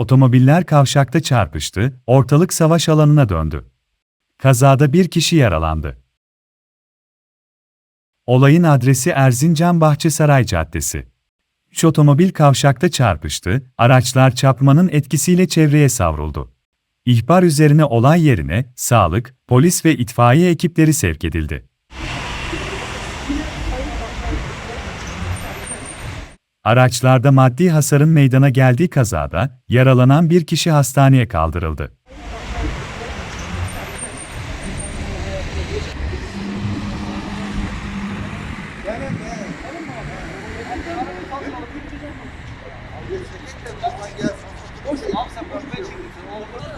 Otomobiller kavşakta çarpıştı, ortalık savaş alanına döndü. Kazada bir kişi yaralandı. Olayın adresi Erzincan Bahçesaray Caddesi. Üç otomobil kavşakta çarpıştı, araçlar çarpmanın etkisiyle çevreye savruldu. İhbar üzerine olay yerine sağlık, polis ve itfaiye ekipleri sevk edildi. Araçlarda maddi hasarın meydana geldiği kazada yaralanan bir kişi hastaneye kaldırıldı. Boş, abi.